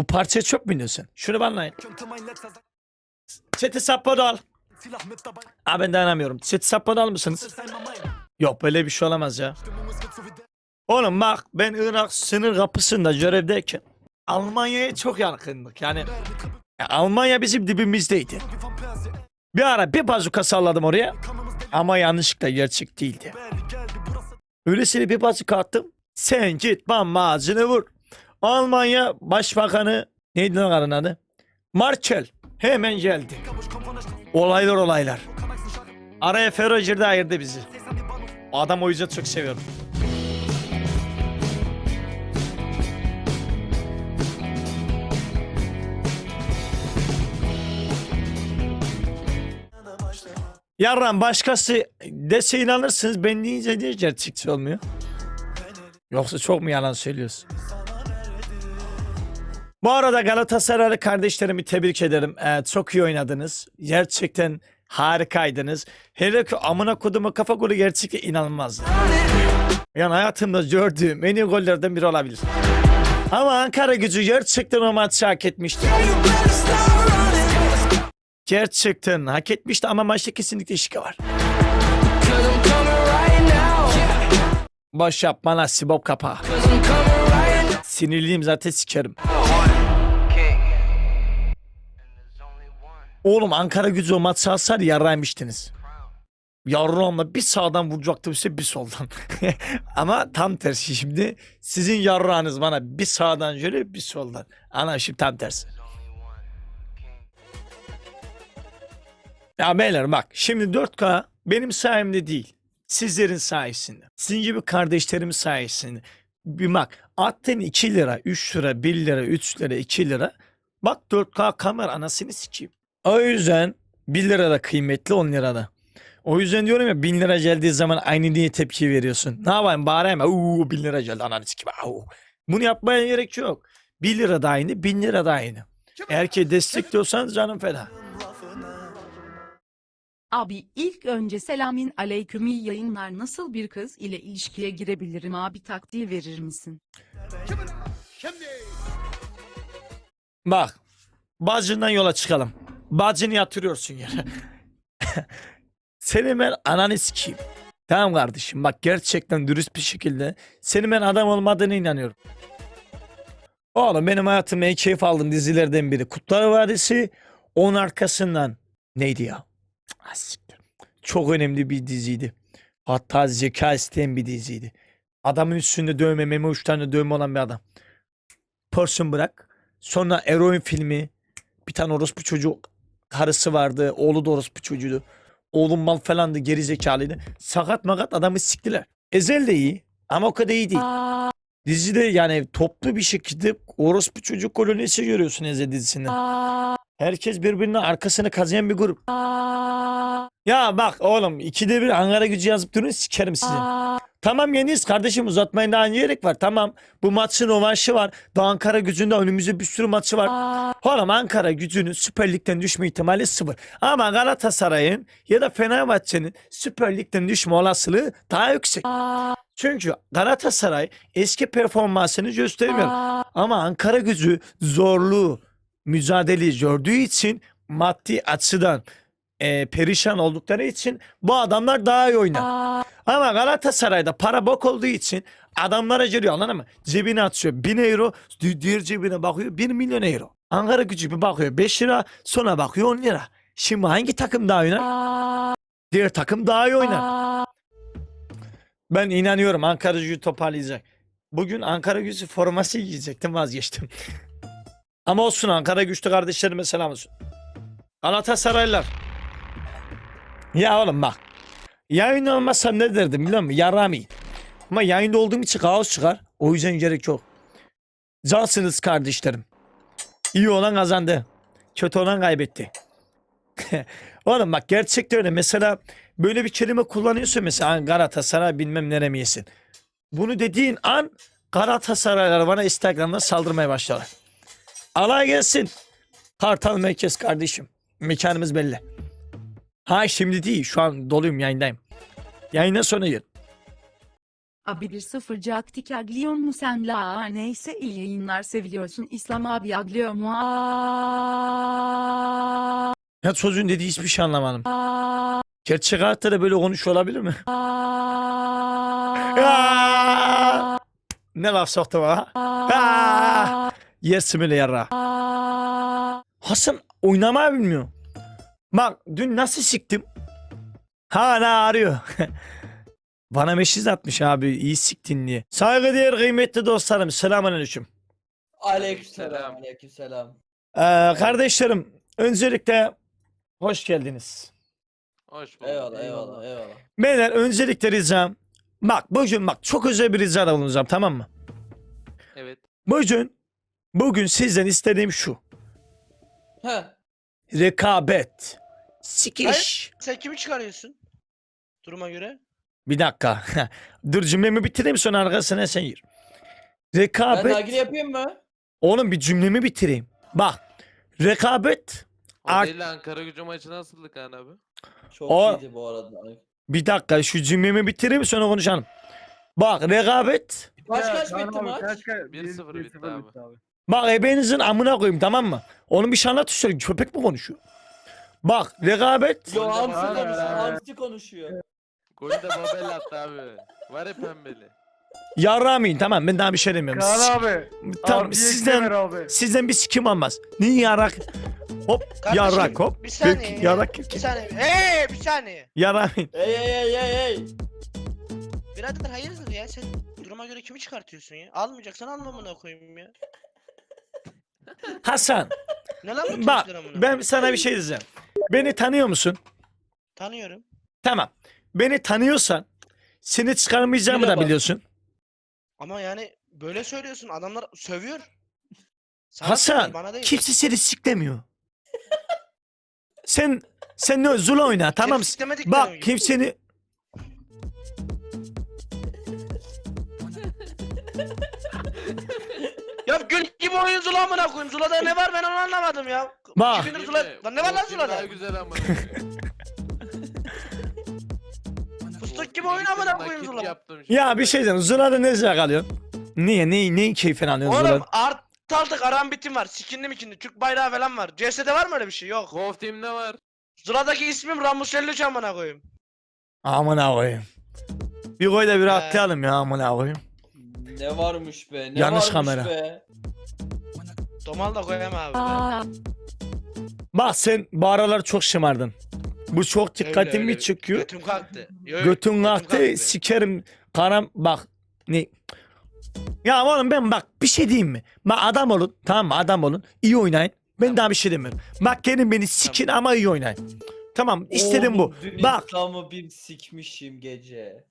Bu parçaya çöp mü diyorsun? Şunu banlayın. Chat'i sappada al. Abi ben dayanamıyorum. Chat'i sappada al mısınız? Yok böyle bir şey olamaz ya. Oğlum bak ben Irak sınır kapısında görevdeyken Almanya'ya çok yakındık yani. ya Almanya bizim dibimizdeydi. Bir ara bir bazuka salladım oraya ama yanlışlıkla gerçek değildi. Öylesine bir bazuka attım. Sen git bamba ağzını vur. Almanya Başbakanı neydi lan karın adı? Markel hemen geldi. Olaylar olaylar. Araya Fero girdi ayırdı bizi. Adam o yüzden çok seviyorum. Yarram başkası dese inanırsınız ben deyince niye gerçekçi olmuyor? Yoksa çok mu yalan söylüyorsun? Bu arada Galatasaraylı kardeşlerimi tebrik ederim. Ee, çok iyi oynadınız. Gerçekten harikaydınız. Hele ki amına kodumu kafa golü gerçekten inanılmazdı. Yani hayatımda gördüğüm en iyi gollerden biri olabilir. Ama Ankara gücü gerçekten o maçı hak etmişti. Gerçekten hak etmişti ama maçta kesinlikle şike var. Cause I'm coming right now. Boş yapma lan Sibop kapağı. Sinirliyim zaten sikerim. Oğlum Ankara gücü o maçı alsaydı yarraymıştınız. Yarrağımla bir sağdan vuracaktım size bir soldan. Ama tam tersi şimdi. Sizin yarrağınız bana bir sağdan şöyle bir soldan. Ana şimdi tam tersi. Ya beyler bak şimdi 4K benim sayemde değil. Sizlerin sayesinde. Sizin gibi kardeşlerimin sayesinde. Bir bak attın 2 lira, 3 lira, 1 lira, 3 lira, 2 lira. Bak 4K kamera anasını sikeyim. O yüzden 1 lira da kıymetli 10 lira da. O yüzden diyorum ya 1000 lira geldiği zaman aynı diye tepki veriyorsun. Ne yapayım bağırayım uuu 1000 lira geldi ananı sikeyim. au. Bunu yapmaya gerek yok. 1 lira da aynı 1000 lira da aynı. Eğer ki destekliyorsanız canım feda. Abi ilk önce selamün aleyküm iyi yayınlar nasıl bir kız ile ilişkiye girebilirim abi taktiği verir misin? Bak. Bacından yola çıkalım. Bacını yatırıyorsun yere. Seni ben ananı sikeyim. Tamam kardeşim bak gerçekten dürüst bir şekilde senin ben adam olmadığına inanıyorum. Oğlum benim hayatımda en keyif aldığım dizilerden biri. Kutlar Vadisi onun arkasından neydi ya? Ah, siktir. Çok önemli bir diziydi. Hatta zeka isteyen bir diziydi. Adamın üstünde dövme, meme uçlarında dövme olan bir adam. Person bırak. Sonra eroin filmi. Bir tane orospu çocuk karısı vardı. Oğlu da orospu çocuğuydu. Oğlum mal falandı geri zekalıydı. Sakat makat adamı siktiler. Ezel de iyi ama o kadar iyi değil. Dizide yani toplu bir şekilde orospu çocuk kolonisi görüyorsun Ezel dizisinde. Herkes birbirine arkasını kazıyan bir grup. Ya bak oğlum ikide bir Ankara gücü yazıp durun sikerim sizi. Tamam yeniyiz kardeşim uzatmayın daha ne gerek var. Tamam bu maçın rövanşı var. Daha Ankara gücünde önümüzde bir sürü maçı var. Oğlum Ankara gücünün Süper Lig'den düşme ihtimali sıfır. Ama Galatasaray'ın ya da Fenerbahçe'nin Süper Lig'den düşme olasılığı daha yüksek. Çünkü Galatasaray eski performansını göstermiyor. Ama Ankara gücü zorluğu, mücadeleyi gördüğü için maddi açıdan e, perişan oldukları için bu adamlar daha iyi oynar. Ama Galatasaray'da para bok olduğu için adamlara geliyor anladın mı? Cebine atıyor 1000 euro, di- diğer cebine bakıyor 1 milyon euro. Ankara gücü bir bakıyor 5 lira, sonra bakıyor 10 lira. Şimdi hangi takım daha oynar? Diğer takım daha iyi oynar. Ben inanıyorum Ankara gücü toparlayacak. Bugün Ankara gücü forması giyecektim vazgeçtim. Ama olsun Ankara güçlü kardeşlerime selam olsun. Galatasaraylılar. Ya oğlum bak. Yayın olmazsa ne derdim biliyor musun? Yarami. Ama yayında olduğum için kaos çıkar. O yüzden gerek yok. Cansınız kardeşlerim. İyi olan kazandı. Kötü olan kaybetti. oğlum bak gerçekten öyle. Mesela böyle bir kelime kullanıyorsun mesela Galatasaray bilmem neremiyesin. Bunu dediğin an Galatasaraylar bana Instagram'da saldırmaya başlar. Alay gelsin. Kartal merkez kardeşim. Mekanımız belli. Ha şimdi değil. Şu an doluyum yayındayım. Yayından sonra gel. Abi bir sıfırcı aktik agliyor mu sen la neyse iyi yayınlar seviyorsun İslam abi aglıyor mu Aa, Ya çocuğun dediği hiçbir şey anlamadım. aa, Gerçek hayatta da böyle konuşuyor olabilir mi? aa, Aa! Ne laf soktu ha? aa, Yersin öyle yarra. aa. Hasan oynamayı bilmiyor. Bak dün nasıl siktim? Hala arıyor. Bana meşiz atmış abi iyi siktin diye. Saygıdeğer kıymetli dostlarım selamünaleyküm. Aleykümselam. Selam. Aleykümselam. Ee, kardeşlerim öncelikle hoş geldiniz. Hoş bulduk. Eyvallah eyvallah eyvallah. Beyler öncelikle ricam. Bak bugün bak çok özel bir ricada bulunacağım tamam mı? Evet. Bugün bugün sizden istediğim şu. Heh. Rekabet. Sikiş. Sen kimi çıkarıyorsun? Duruma göre. Bir dakika. Dur cümlemi bitireyim sonra arkasına sen gir. Ben Rekabet. nargile yapayım mı? Oğlum bir cümlemi bitireyim. Bak. Rekabet. Art- değil lan Ankara gücü maçı nasıldı Kaan abi? Çok O- iyiydi bu arada. Bir dakika şu cümlemi bitireyim sonra konuşalım. Bak rekabet. Kaç kaç bitti maç? kaç kaç? 1-0 Bir- bitti 1-0 abi. Bak ebenizin amına koyayım tamam mı? Onun bir anlat işte köpek mi konuşuyor? Bak rekabet. Yo hamsi konuşuyor. Hamsi konuşuyor. Golü de Babel attı abi. Var ya pembeli. Yarramayın tamam ben daha bir şey demiyorum. Kaan abi. Tamam Abi sizden Ver abi. sizden bir sikim olmaz. Niye yarrak? Hop Kardeşim, yarrak hop. bir saniye Gök, ya. yarrak Bir saniye. Hey bir saniye. Yarramayın. Ey ey ey ey ey. Birader hayırdır ya sen duruma göre kimi çıkartıyorsun ya? Almayacaksan alma amına koyayım ya. Hasan Ne lan bu bak amına ben sana bir şey diyeceğim. Beni tanıyor musun? Tanıyorum. Tamam. Beni tanıyorsan seni çıkarmayacağımı Bile da bak. biliyorsun. Ama yani böyle söylüyorsun adamlar sövüyor. Sana Hasan sövüyor, bana değil. kimse seni siklemiyor. sen sen ne zula oyna tamam. Siklemedikleri Bak oyun. kimseni Ya gül gibi oyun Zula amına koyayım. Zula'da ne var ben onu anlamadım ya. Bak. İki gündür Zula... Lan ne var lan Daha Zula'da? güzel ama. Fıstık gibi oyun amına koyayım Zula. Yaptım ya bir şey diyeceğim. Zula'da ne zevk alıyorsun? Niye? Neyi, neyin keyfini alıyorsun Oğlum Zula'da? art aldık aram bitim var. Skinli mikindi. Türk bayrağı falan var. CS'de var mı öyle bir şey? Yok. Wolf Team'de var. Zula'daki ismim Ramus 53 amına koyayım. Amına koyayım. Bir koy da bir atlayalım ya amına koyayım. Ne varmış be. Ne Yanlış varmış kamera. be. Domal da koyayım abi. Aa, Bak sen bu aralar çok şımardın. Bu çok dikkatimi öyle. çekiyor. Götüm kalktı. Yo, Götün kalktı kalktı. sikerim. Karam bak. Ne? Ya oğlum ben bak bir şey diyeyim mi? Bak adam olun tamam mı adam olun. iyi oynayın. Ben Tamam. daha bir şey demiyorum. Bak gelin beni sikin ama iyi oynayın. Tamam istedim bu. Oğlum, dün Bak. İslam'ı bir sikmişim gece.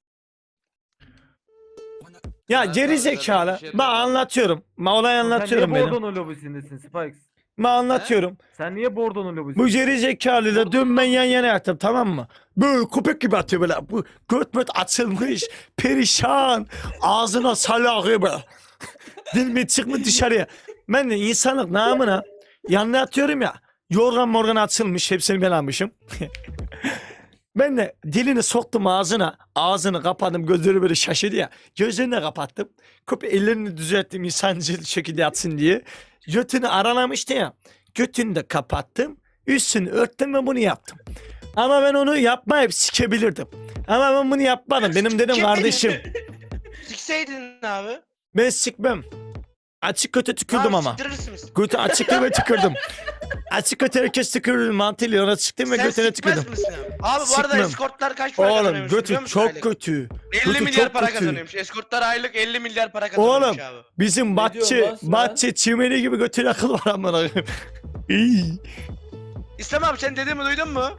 Ya Ben geri sana zaten zekalı. bir şey Bak demiyorum. anlatıyorum. Ma olay anlatıyorum Sen niye benim. Bordo'nun lobisindesin Spikes? Ma anlatıyorum. Sen niye Bordo'nun lobisindesin? Bu geri zekalıyla dün ben yan yana yattım tamam mı? Böyle köpek gibi atıyor böyle. Bu göt möt açılmış. Perişan. Ağzına salakı böyle. Dil mi çıkmış dışarıya. Ben de insanlık namına yanına atıyorum ya. Yorgan morgan açılmış. Hepsini ben almışım. ben de dilini soktum ağzına. Ağzını kapadım. Gözleri böyle şaşırdı ya. Gözlerini de kapattım. Köpek ellerini düzelttim insancıl şekilde yatsın diye. Götünü aralamıştı ya. Götünü de kapattım. Üstünü örttüm ve bunu yaptım. Ama ben onu yapmayıp sikebilirdim. Ama ben bunu yapmadım. Benim dedim kardeşim. Sikseydin abi. Ben sikmem. Açık kötü tükürdüm Tamam, ama. Götü açık ve tükürdüm. Herkes tükürdüm. Mantıyla ona çıktım ve Sen götüne sikmez tükürdüm. misin abi? Bu arada Sikmem. eskortlar kaç para Oğlum kazanıyormuş biliyor götü musun çok aylık? kötü. 50 Götü milyar çok para kötü. kazanıyormuş. Eskortlar aylık 50 milyar para Oğlum. kazanıyormuş abi. Bizim bahçe, diyorsun lan sen? bahçe çimeni gibi götüne akıl var amına koyayım. İyi. İslam abi sen dediğimi duydun mu?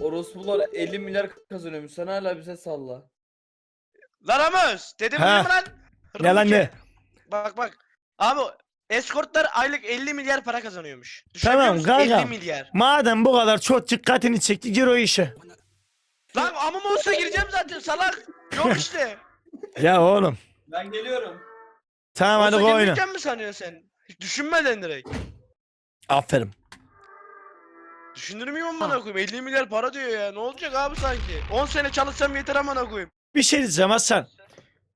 Orospular 50 milyar kazanıyormuş. Sen hala bize salla. Lan Ramos duydun mu lan? Ne lan ne? Bak bak. Abi eskortlar aylık 50 milyar para kazanıyormuş. Tamam, Düşünebiliyor musun? kankam. 50 milyar. Madem bu kadar çok dikkatini çekti gir o işe. Lan amım olsa gireceğim zaten salak. Yok işte. Ya oğlum. Ben geliyorum. Tamam hadi Olsa koy oyna. girmeyeceğim mi sanıyorsun sen? Hiç düşünmeden direkt. Aferin. Düşünür müyüm amına koyayım? 50 milyar para diyor ya. Ne olacak abi sanki? 10 sene çalışsam yeter amına koyayım. Bir şey diyeceğim Hasan.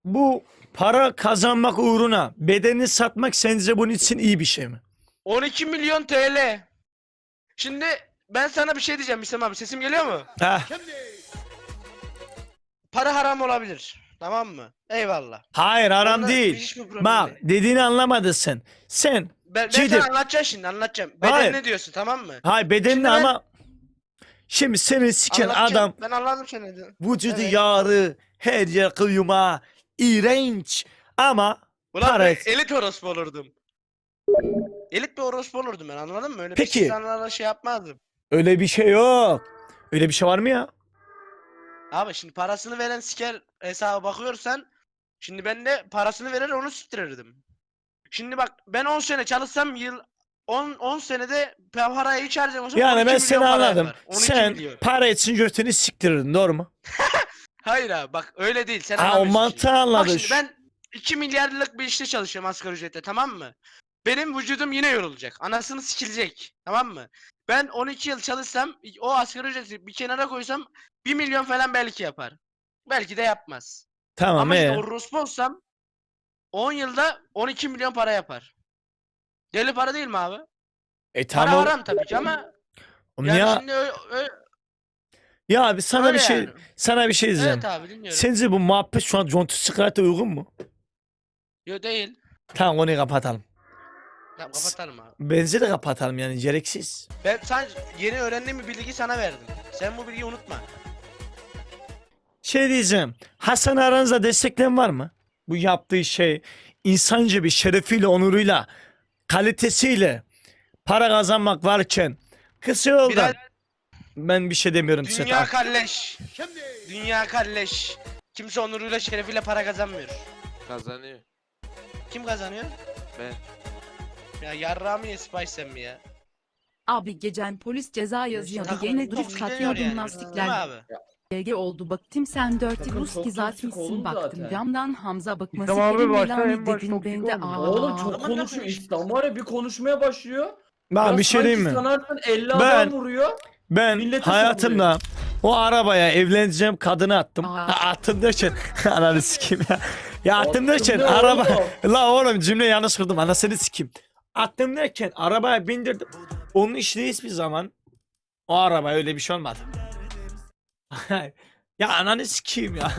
Bu para kazanmak uğruna bedenini satmak sence bunun için iyi bir şey mi? 12 milyon TL. Şimdi ben sana bir şey diyeceğim İslam abi. Sesim geliyor mu? Heh. Para haram olabilir. Tamam mı? Eyvallah. Hayır aram Onda değil. hiçbir problem Bak değil. dediğini anlamadın sen. Sen Ben, ben sana anlatacağım şimdi anlatacağım. Beden Hayır. ne diyorsun tamam mı? hay bedenini Şimdi ben- ama şimdi seni siken Anlatacağım. adam Ben anladım seni. vücudu Evet. yarı her yer kıyıma iğrenç ama Ulan Para ben et. elit orospu olurdum. Elit bir orospu olurdum ben anladın mı? Öyle Peki. İnsanlarla şey yapmazdım. öyle bir şey yok. Öyle bir şey var mı ya? Abi şimdi parasını veren siker hesaba bakıyorsan şimdi ben de parasını verir onu siktirirdim. Şimdi bak ben 10 sene çalışsam yıl 10 10 senede parayı hiç harcamasam Yani 12 ben milyon seni para anladım. yapar. 12 Sen milyon. para için götünü siktirirdin doğru mu? Hayır abi bak öyle değil. Sen Ha o anlamıyorsun mantığı şimdi. Bak şimdi ben 2 milyarlık bir işte çalışıyorum asgari ücretle tamam mı? Benim vücudum yine yorulacak. Anasını sikilecek. Tamam mı? Ben 12 yıl çalışsam o asgari ücreti bir kenara koysam 1 milyon falan belki yapar. Belki de yapmaz. Tamam Ama işte ee? orospu olsam 10 yılda 12 milyon para yapar. Deli para değil mi abi? E Para tamam. haram tabii ki ama yani ya, şimdi ö- ö- ya abi sana öyle bir şey yani. sana bir şey diyeceğim. Evet abi dinliyorum. Sence bu muhabbet şu an Contu Sıkırat'a uygun mu? Yo değil. Tamam konuyu kapatalım. Tamam kapatalım abi. Bence de kapatalım yani gereksiz. Ben sadece yeni öğrendiğim bir bilgi sana verdim. Sen bu bilgiyi unutma. Şey diyeceğim. Hasan aranızda destekleyen var mı? Bu yaptığı şey insanca bir şerefiyle, onuruyla, kalitesiyle para kazanmak varken kısa yoldan Biraz ben bir şey demiyorum dünya kalleş. Dünya kalleş. Kimse onuruyla şerefiyle para kazanmıyor. Kazanıyor. Kim kazanıyor? Ben. Ya yarrağımı ye Spice sen mi ya? Abi geçen polis ceza yazıyor. Takım Gene çok drift güzel katıyordun yani. Değil mi abi? GG oldu baktım sen 4 Takım Rus çok toksik baktım zaten. camdan Hamza bakması İslam abi Kerim başta en baş dedin toksik ben de oldu. aa. Oğlum çok konuşuyor. İslam var ya bir konuşmaya başlıyor. Ben Ya bir şey diyeyim mi? Sanarsın 50 Ben- adam vuruyor. Ben Millete hayatımda o arabaya evleneceğim kadını attım. Aa. Ha, attım derken ananı sikeyim ya. Ya attım Attım derken ne araba oğlum? la oğlum cümle yanlış kurdum anasını sikeyim. Attım derken arabaya bindirdim. Onun işine hiçbir zaman o araba öyle bir şey olmadı. ya ananı sikeyim ya.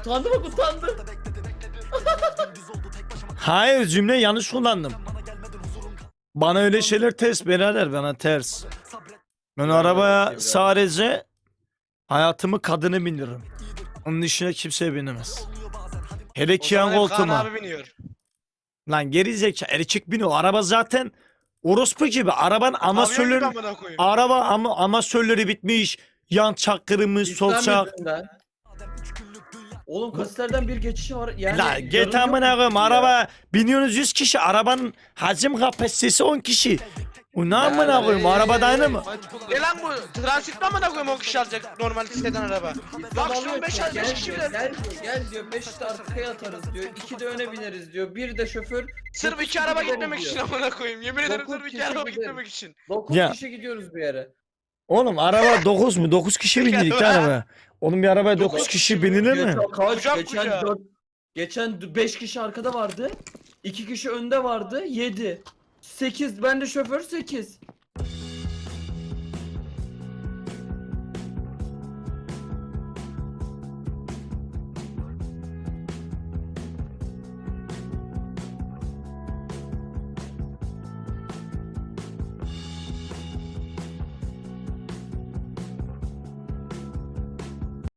Utandı bak utandı. Hayır cümle yanlış kullandım. Bana öyle şeyler ters birader bana ters. Ben arabaya sadece hayatımı kadını bindiririm. Onun dışına kimse binemez. Hele ki yan koltuğuma. abi biniyor. Lan geri zeka erkek biniyor. Araba zaten orospu gibi. Arabanın amasörleri, Kamyon gibi amına koyayım. araba ama amasörleri bitmiş. Yan çak kırılmış, sol İslam çak. yüzünden. Oğlum kasislerden bir geçişi var. Yani La yarım git yok amına koyayım araba biniyorsunuz 100 kişi arabanın hacim kapasitesi 10 kişi. O ne amına koyayım araba da aynı mı? Ne lan bu? Transit mi amına koyayım 10 kişi alacak normal siteden araba? Maksimum alıyor 5 ki, al 5 gel kişi diyor, bile. Gel diyor, gel diyor 5 de arkaya atarız diyor. 2 de öne bineriz diyor. Bir de şoför. Sırf dokuz 2 kişi araba gitmemek için amına koyayım. Yemin ederim Dokuz sırf 2 kişi araba gideriz. gitmemek için. 9 Ya. kişi gidiyoruz bir yere. Oğlum araba 9 mu? 9 kişi bindik araba. Oğlum bir arabaya 9 Dokuz kişi binilir mi? Geçen kaç? Kucak geçen kucağa. 4 Geçen 5 kişi arkada vardı. 2 kişi önde vardı. 7. 8 ben de şoför 8.